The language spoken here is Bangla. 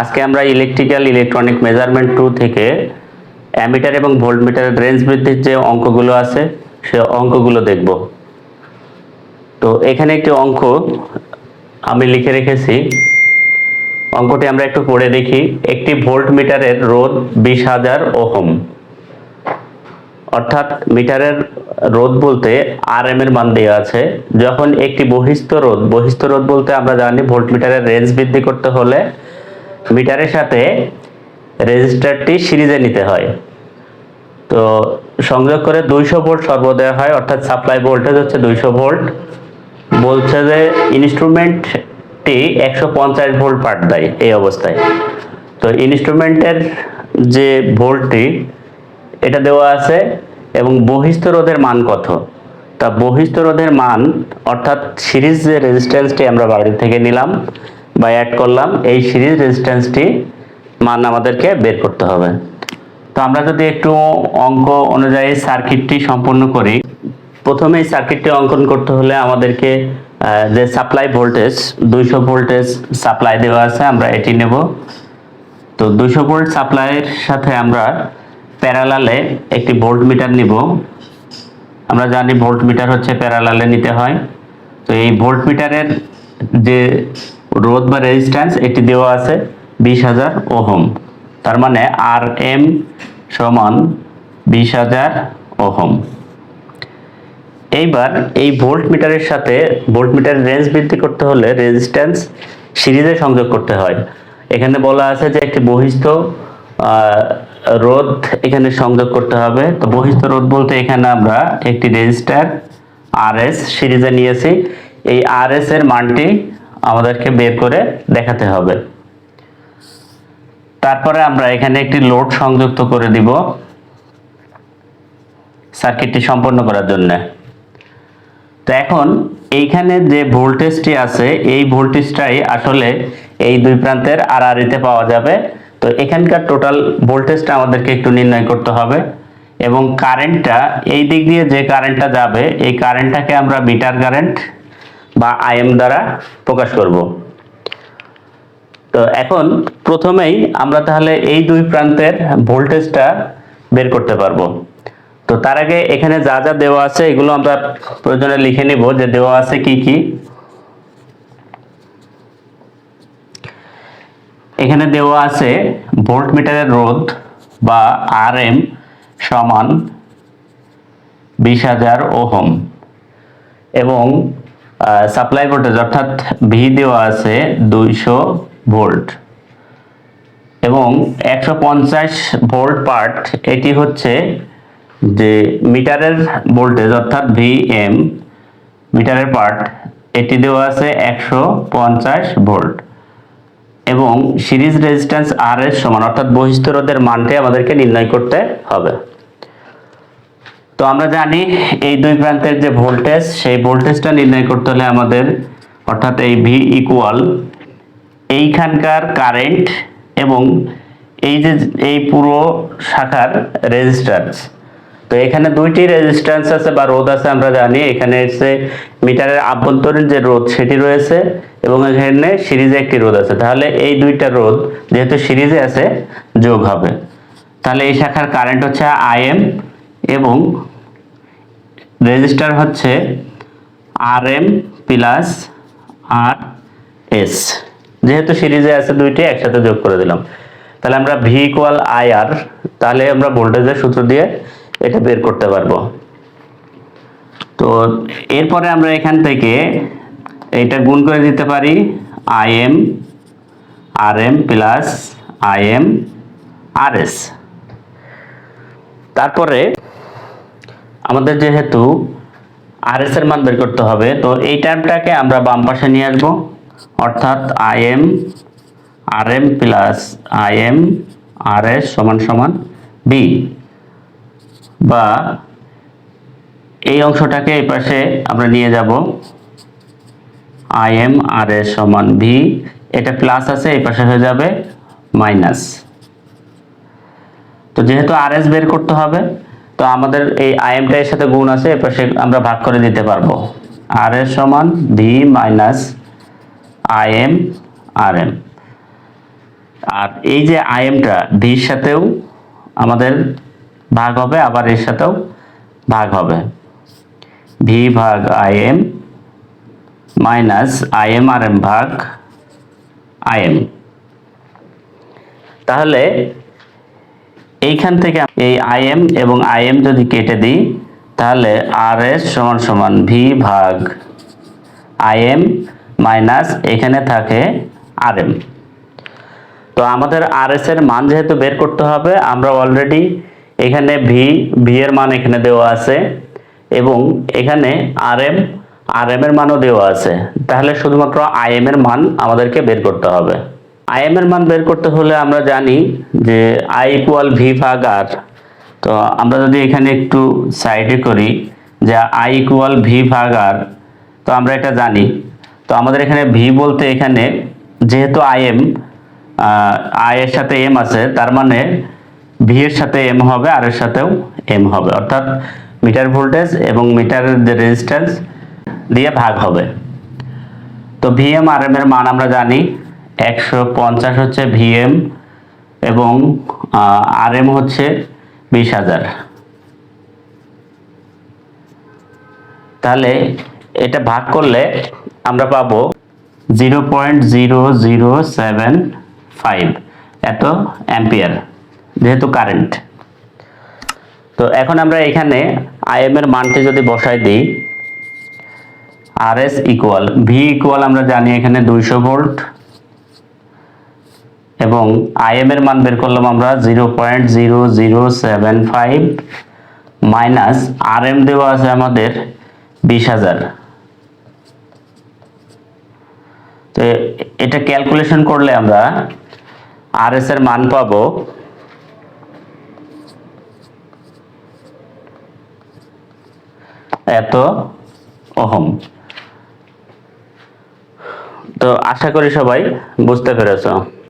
আজকে আমরা ইলেকট্রিক্যাল ইলেকট্রনিক মেজারমেন্ট টু থেকে অ্যামিটার এবং ভোল্টমিটারের রেঞ্জ বৃদ্ধির যে অঙ্কগুলো আছে, সে অঙ্কগুলো দেখব। তো এখানে একটি অঙ্ক আমি লিখে রেখেছি। অঙ্কটি আমরা একটু পড়ে দেখি। একটি ভোল্টমিটারের রোধ বিশ হাজার ওহম। অর্থাৎ মিটারের রোধ বলতে আর এম এর মান দেওয়া আছে। যখন একটি বহিস্থ রোধ বহিস্থ রোধ বলতে আমরা জানি ভোল্টমিটারের রেঞ্জ বৃদ্ধি করতে হলে মিটারের সাথে রেজিস্টারটি সিরিজে নিতে হয়। তো সংযোগ করে দুইশো ভোল্ট সর্বদয় হয়, অর্থাৎ সাপ্লাই ভোল্টেজ হচ্ছে দুইশো ভোল্ট। বলছে যে ইনস্ট্রুমেন্টটি একশো পঞ্চাশ ভোল্ট পাঠ দেয় এই অবস্থায়। তো ইনস্ট্রুমেন্টের যে ভোল্টটি, এটা দেওয়া আছে, এবং বহিস্থ রোধের মান কত? তা বহিস্থ রোধের মান, অর্থাৎ সিরিজ যে রেজিস্ট্যান্সটি আমরা বাইরে থেকে নিলাম বা অ্যাড করলাম, এই সিরিজ রেজিস্ট্যান্সটি মান আমাদেরকে বের করতে হবে। তো আমরা যদি একটু অঙ্ক অনুযায়ী সার্কিটটি সম্পূর্ণ করি প্রথমে এই সার্কিটটি অঙ্কন করতে হলে আমাদেরকে যে সাপ্লাই ভোল্টেজ দুইশো ভোল্টেজ সাপ্লাই দেওয়া আছে, আমরা এটি নেব। তো দুইশো ভোল্ট সাপ্লাইয়ের সাথে আমরা প্যারালালে একটি ভোল্ট মিটার নিব। আমরা জানি ভোল্ট মিটার হচ্ছে প্যারালালে নিতে হয়। তো এই ভোল্ট মিটারের যে রোধ বা রেজিস্ট্যান্স এটি দেওয়া আছে বিশ হাজার ওহম। তার মানে আর এম সমান বিশ হাজার ওহম। এইবার এই ভোল্ট সাথে ভোল্ট রেঞ্জ বৃদ্ধি করতে হলে রেজিস্ট্যান্স সিরিজে সংযোগ করতে হয়। এখানে বলা আছে যে একটি বহিস্থ রোধ এখানে সংযোগ করতে হবে। তো বহিস্থ রোধ বলতে এখানে আমরা একটি রেজিস্টার আর এস সিরিজে নিয়েছি। এই আর এস এর মানটি আমাদেরকে বের করে দেখাতে হবে। তারপরে আমরা এখানে একটি লোড সংযুক্ত করে দিব সার্কিটটি সম্পন্ন করার জন্য। তো এখন এইখানে যে ভোল্টেজটি আছে, এই ভোল্টেজটাই আসলে এই দুই প্রান্তের আড়াআড়িতে পাওয়া যাবে। তো এখানকার টোটাল ভোল্টেজটা আমাদেরকে একটু নির্ণয় করতে হবে এবং কারেন্টটা, এই দিক দিয়ে যে কারেন্টটা যাবে, এই কারেন্টটাকে আমরা মিটার কারেন্ট বা আইএম দ্বারা প্রকাশ করব। তো এখন প্রথমেই আমরা তাহলে এই দুই প্রান্তের ভোল্টেজটা বের করতে পারব। তো তার আগে এখানে যা যা দেওয়া আছে এগুলো আমরা প্রয়োজনে লিখে নিব যে দেওয়া আছে কি কি। এখানে দেওয়া আছে ভোল্ট মিটারের রোধ বা আর এম সমান বিশ হাজার ওহম এবং সাপ্লাই ভোল্টেজ অর্থাৎ ভি দেওয়া আছে দুইশো ভোল্ট। এবং একশো পঞ্চাশ ভোল্ট পার্ট, এটি হচ্ছে যে মিটারের ভোল্টেজ অর্থাৎ ভি এম মিটারের পার্ট, এটি দেওয়া আছে একশো পঞ্চাশ ভোল্ট। এবং সিরিজ রেজিস্ট্যান্স আর এর সমান, অর্থাৎ বহিস্থ রোধের মানটি আমাদেরকে নির্ণয় করতে হবে। তো আমরা জানি এই দুই প্রান্তের যে ভোল্টেজ, সেই ভোল্টেজটা নির্ণয় করতে হলে আমাদের অর্থাৎ এই ভি ইকুয়াল এইখানকার কারেন্ট এবং এই যে এই পুরো শাখার রেজিস্ট্যান্স তো এখানে দুইটি রেজিস্ট্যান্স আছে বা রোধ আছে আমরা জানি। এখানে এসে মিটারের আভ্যন্তরীণ যে রোধ, সেটি রয়েছে এবং এখানে সিরিজে একটি রোধ আছে। তাহলে এই দুইটা রোধ যেহেতু সিরিজে আছে, যোগ হবে। তাহলে এই শাখার কারেন্ট হচ্ছে আইএম এবং রেজিস্টার হচ্ছে R M plus R S যেহেতু সিরিজে আছে দুইটি, একসাথে যোগ করে দিলাম। তাহলে আমরা ভি ইকুয়াল আই আর তাহলে আমরা ভোল্টেজের সূত্র দিয়ে এটা বের করতে পারব। তো এরপরে আমরা এখান থেকে এটা গুণ করে দিতে পারি I M R M plus I M R S তারপরে আমাদের যেহেতু আর এস এর মান বের করতে হবে, তো এই টার্মটাকে আমরা বাম পাশে নিয়ে আসব। অর্থাৎ I M R M plus I M R S সমান সমান বি বা এই অংশটাকে এই পাশে আমরা নিয়ে যাব। আই এম আর এস সমান ভি এটা প্লাস আছে, এই পাশে হয়ে যাবে মাইনাস তো যেহেতু আর এস বের করতে হবে তো আমাদের এই আইএমটা এর সাথে গুণ আছে এর পাশে আমরা ভাগ করে দিতে পারব। আর এস সমান V minus I M R M আর এই যে আইএমটা ভির সাথেও আমাদের ভাগ হবে, আবার এর সাথেও ভাগ হবে। ভি ভাগ IM minus IM R M ভাগ আইএম তাহলে এইখান থেকে এই আই এম এবং আই এম যদি কেটে দিই, তাহলে আর এস সমান সমান ভি ভাগ আই এম মাইনাস এখানে থাকে আর এম তো আমাদের আর এস এর মান যেহেতু বের করতে হবে, আমরা অলরেডি এখানে ভি ভি এর মান এখানে দেওয়া আছে এবং এখানে আর এম আর এম এর মানও দেওয়া আছে। তাহলে শুধুমাত্র আই এম এর মান আমাদেরকে বের করতে হবে। আই এম এর মান বের করতে হলে আমরা জানি যে আই ইকুয়াল ভি ভাগ আর তো আমরা যদি এখানে একটু সাইডে করি যে আই ইকুয়াল ভি ভাগ আর তো আমরা এটা জানি। তো আমাদের এখানে ভি বলতে এখানে যেহেতু আই এম আই এর সাথে এম আছে, তার মানে ভি এর সাথে এম হবে আর এর সাথেও এম হবে। অর্থাৎ মিটার ভোল্টেজ এবং মিটারের রেজিস্ট্যান্স দিয়ে ভাগ হবে। তো ভিএম আর এম এর মান আমরা জানি একশো পঞ্চাশ হচ্ছে ভিএম এবং আর এম হচ্ছে বিশ হাজার। তাহলে এটা ভাগ করলে আমরা পাবো zero point zero zero seven five. এত অ্যাম্পিয়ার, যেহেতু কারেন্ট। তো এখন আমরা এখানে আইএম এর মানটি যদি বসাই দিই R S equal V equal আমরা জানি এখানে দুইশো ভোল্ট। এবং আইএম এর মান বের করলাম আমরা zero point zero zero seven five minus R M দেওয়া আছে আমাদের বিশ হাজার। তো এটা ক্যালকুলেশন করলে আমরা আর এস এর মান পাবো এত ওহম। তো আশা করি সবাই বুঝতে পেরেছ।